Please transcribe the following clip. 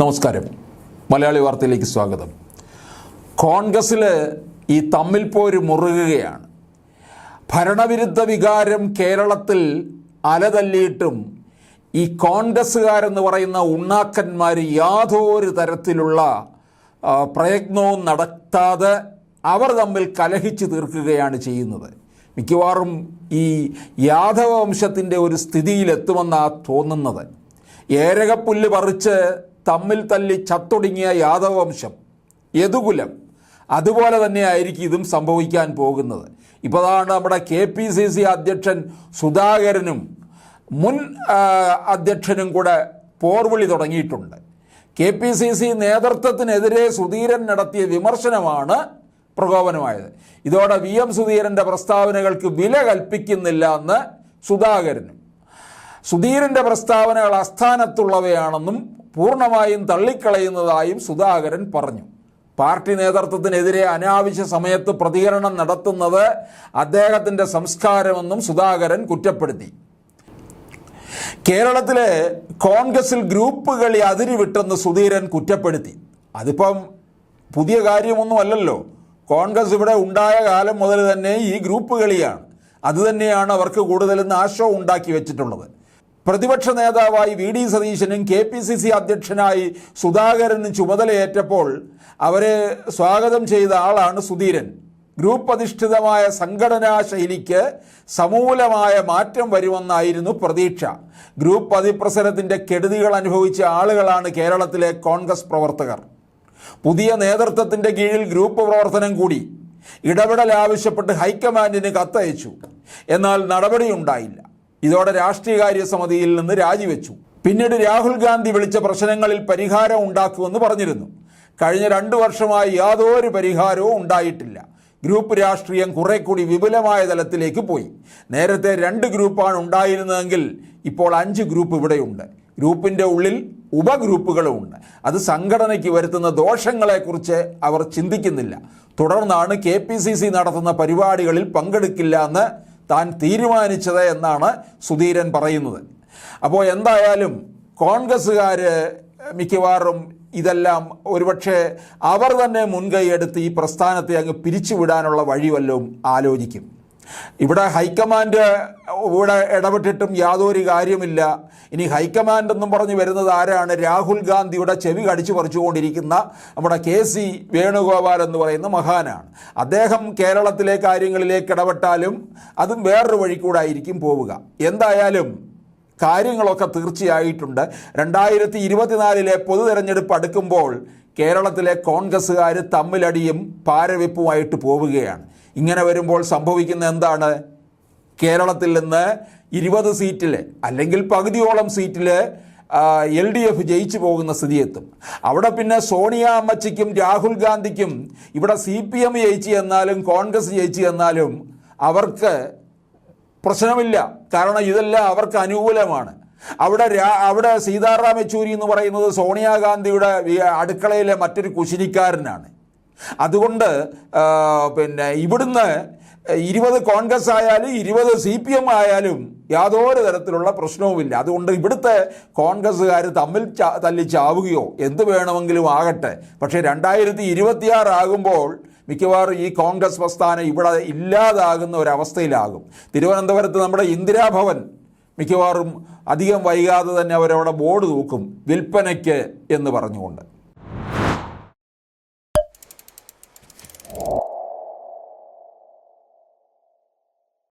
നമസ്കാരം. മലയാളി വാർത്തയിലേക്ക് സ്വാഗതം. കോൺഗ്രസ്സിൽ ഈ തമ്മിൽ പോര് മുറുകുകയാണ്. ഭരണവിരുദ്ധ വികാരം കേരളത്തിൽ അലതല്ലിയിട്ടും ഈ കോൺഗ്രസ്സുകാരെന്ന് പറയുന്ന ഉണ്ണാക്കന്മാർ യാതൊരു തരത്തിലുള്ള പ്രയത്നവും നടത്താതെ അവർ തമ്മിൽ കലഹിച്ച് തീർക്കുകയാണ് ചെയ്യുന്നത്. മിക്കവാറും ഈ യാദവ വംശത്തിന്റെ ഒരു സ്ഥിതിയിലെത്തുമെന്നാണ് തോന്നുന്നത്. ഏരകപ്പുല്ല് പറിച്ച് തമ്മിൽ തല്ലി ചത്തൊടുങ്ങിയ യാദവംശം യദുകുലം. അതുപോലെ തന്നെ ആയിരിക്കും ഇതും സംഭവിക്കാൻ പോകുന്നത്. ഇപ്പോൾ അതാണ് നമ്മുടെ കെ പി സി സി അധ്യക്ഷൻ സുധാകരനും മുൻ അധ്യക്ഷനും കൂടെ പോർവിളി തുടങ്ങിയിട്ടുണ്ട്. കെ പി സി സി നേതൃത്വത്തിനെതിരെ സുധീരൻ നടത്തിയ വിമർശനമാണ് പ്രകോപനമായത്. ഇതോടെ വി എം സുധീരന്റെ പ്രസ്താവനകൾക്ക് വില കൽപ്പിക്കുന്നില്ല എന്ന് സുധാകരനും. സുധീരന്റെ പ്രസ്താവനകൾ അസ്ഥാനത്തുള്ളവയാണെന്നും പൂർണമായും തള്ളിക്കളയുന്നതായും സുധാകരൻ പറഞ്ഞു. പാർട്ടി നേതൃത്വത്തിനെതിരെ അനാവശ്യ സമയത്ത് പ്രതികരണം നടത്തുന്നത് അദ്ദേഹത്തിന്റെ സംസ്കാരമെന്നും സുധാകരൻ കുറ്റപ്പെടുത്തി. കേരളത്തിലെ കോൺഗ്രസിൽ ഗ്രൂപ്പ് കളി അതിരുവിട്ടെന്ന് സുധീരൻ കുറ്റപ്പെടുത്തി. അതിപ്പം പുതിയ കാര്യമൊന്നുമല്ലല്ലോ കോൺഗ്രസ് ഇവിടെ ഉണ്ടായ കാലം മുതൽ തന്നെ ഈ ഗ്രൂപ്പ് കളിയാണ്. അതുതന്നെയാണ് അവർക്ക് കൂടുതൽ നാശവും ഉണ്ടാക്കി വെച്ചിട്ടുള്ളത്. പ്രതിപക്ഷ നേതാവായി വി ഡി സതീശനും കെ പി സി സി അധ്യക്ഷനായി സുധാകരനും ചുമതലയേറ്റപ്പോൾ അവരെ സ്വാഗതം ചെയ്ത ആളാണ് സുധീരൻ. ഗ്രൂപ്പ് അധിഷ്ഠിതമായ സംഘടനാ ശൈലിക്ക് സമൂലമായ മാറ്റം വരുമെന്നായിരുന്നു പ്രതീക്ഷ. ഗ്രൂപ്പ് അതിപ്രസരത്തിന്റെ കെടുതികൾ അനുഭവിച്ച ആളുകളാണ് കേരളത്തിലെ കോൺഗ്രസ് പ്രവർത്തകർ. പുതിയ നേതൃത്വത്തിന്റെ കീഴിൽ ഗ്രൂപ്പ് പ്രവർത്തനം കൂടി. ഇടപെടൽ ആവശ്യപ്പെട്ട് ഹൈക്കമാൻഡിന് കത്തയച്ചു. എന്നാൽ നടപടിയുണ്ടായില്ല. ഇതോടെ രാഷ്ട്രീയകാര്യ സമിതിയിൽ നിന്ന് രാജിവെച്ചു. പിന്നീട് രാഹുൽ ഗാന്ധി വിളിച്ച പ്രശ്നങ്ങളിൽ പരിഹാരം ഉണ്ടാക്കുമെന്ന് പറഞ്ഞിരുന്നു. കഴിഞ്ഞ രണ്ടു വർഷമായി യാതൊരു പരിഹാരവും ഉണ്ടായിട്ടില്ല. ഗ്രൂപ്പ് രാഷ്ട്രീയം കുറെ കൂടി വിപുലമായ തലത്തിലേക്ക് പോയി. നേരത്തെ രണ്ട് ഗ്രൂപ്പാണ് ഉണ്ടായിരുന്നതെങ്കിൽ ഇപ്പോൾ അഞ്ച് ഗ്രൂപ്പ് ഇവിടെയുണ്ട്. ഗ്രൂപ്പിന്റെ ഉള്ളിൽ ഉപഗ്രൂപ്പുകളുമുണ്ട്. അത് സംഘടനയ്ക്ക് വരുത്തുന്ന ദോഷങ്ങളെക്കുറിച്ച് അവർ ചിന്തിക്കുന്നില്ല. തുടർന്നാണ് കെ നടത്തുന്ന പരിപാടികളിൽ പങ്കെടുക്കില്ല എന്ന് താൻ തീരുമാനിച്ചത് എന്നാണ് സുധീരൻ പറയുന്നത്. അപ്പോൾ എന്തായാലും കോൺഗ്രസ്സുകാർ മിക്കവാറും ഇതെല്ലാം ഒരുപക്ഷെ അവർ തന്നെ മുൻകൈയെടുത്ത് ഈ പ്രസ്ഥാനത്തെ അങ്ങ് പിരിച്ചുവിടാനുള്ള വഴിവല്ലതും ആലോചിക്കും. ഇവിടെ ഹൈക്കമാൻഡ് ഇവിടെ ഇടപെട്ടിട്ടും യാതൊരു കാര്യമില്ല ഇനി ഹൈക്കമാൻഡ് എന്നും പറഞ്ഞ് വരുന്നത് ആരാണ്? രാഹുൽ ഗാന്ധിയുടെ ചെവി കടിച്ചു പറിച്ചുകൊണ്ടിരിക്കുന്ന നമ്മുടെ കെ സി വേണുഗോപാൽ എന്ന് പറയുന്ന മഹാനാണ്. അദ്ദേഹം കേരളത്തിലെ കാര്യങ്ങളിലേക്ക് ഇടപെട്ടാലും അതും വേറൊരു വഴി കൂടെ ആയിരിക്കും പോവുക. എന്തായാലും കാര്യങ്ങളൊക്കെ തീർച്ചയായിട്ടുണ്ട്. രണ്ടായിരത്തി ഇരുപത്തിനാലിലെ പൊതു തെരഞ്ഞെടുപ്പ് അടുക്കുമ്പോൾ കേരളത്തിലെ കോൺഗ്രസ്സുകാർ തമ്മിലടിയും പാരവെപ്പുമായിട്ട് പോവുകയാണ്. ഇങ്ങനെ വരുമ്പോൾ സംഭവിക്കുന്ന എന്താണ്? കേരളത്തിൽ നിന്ന് ഇരുപത് സീറ്റിൽ അല്ലെങ്കിൽ പകുതിയോളം സീറ്റിൽ എൽ ഡി എഫ് ജയിച്ചു പോകുന്ന സ്ഥിതിയെത്തും. അവിടെ പിന്നെ സോണിയ അമ്മച്ചിക്കും രാഹുൽ ഗാന്ധിക്കും ഇവിടെ സി പി എം ജയിച്ചു എന്നാലും കോൺഗ്രസ് ജയിച്ചു എന്നാലും അവർക്ക് പ്രശ്നമില്ല. കാരണം ഇതെല്ലാം അവർക്ക് അനുകൂലമാണ്. അവിടെ അവിടെ സീതാറാം യെച്ചൂരി എന്ന് പറയുന്നത് സോണിയാഗാന്ധിയുടെ അടുക്കളയിലെ മറ്റൊരു കുശിനിക്കാരനാണ്. അതുകൊണ്ട് പിന്നെ ഇവിടുന്ന് ഇരുപത് കോൺഗ്രസ് ആയാലും ഇരുപത് സി പി എം ആയാലും യാതൊരു തരത്തിലുള്ള പ്രശ്നവുമില്ല. അതുകൊണ്ട് ഇവിടുത്തെ കോൺഗ്രസ്സുകാർ തമ്മിൽ തല്ലി ചാവുകയോ എന്ത് വേണമെങ്കിലും ആകട്ടെ. പക്ഷേ രണ്ടായിരത്തി ഇരുപത്തിയാറാകുമ്പോൾ മിക്കവാറും ഈ കോൺഗ്രസ് പ്രസ്ഥാനം ഇവിടെ ഇല്ലാതാകുന്ന ഒരവസ്ഥയിലാകും. തിരുവനന്തപുരത്ത് നമ്മുടെ ഇന്ദിരാഭവൻ മിക്കവാറും അധികം വൈകാതെ തന്നെ അവരവിടെ ബോർഡ് തൂക്കും വിൽപ്പനയ്ക്ക് എന്ന് പറഞ്ഞുകൊണ്ട്.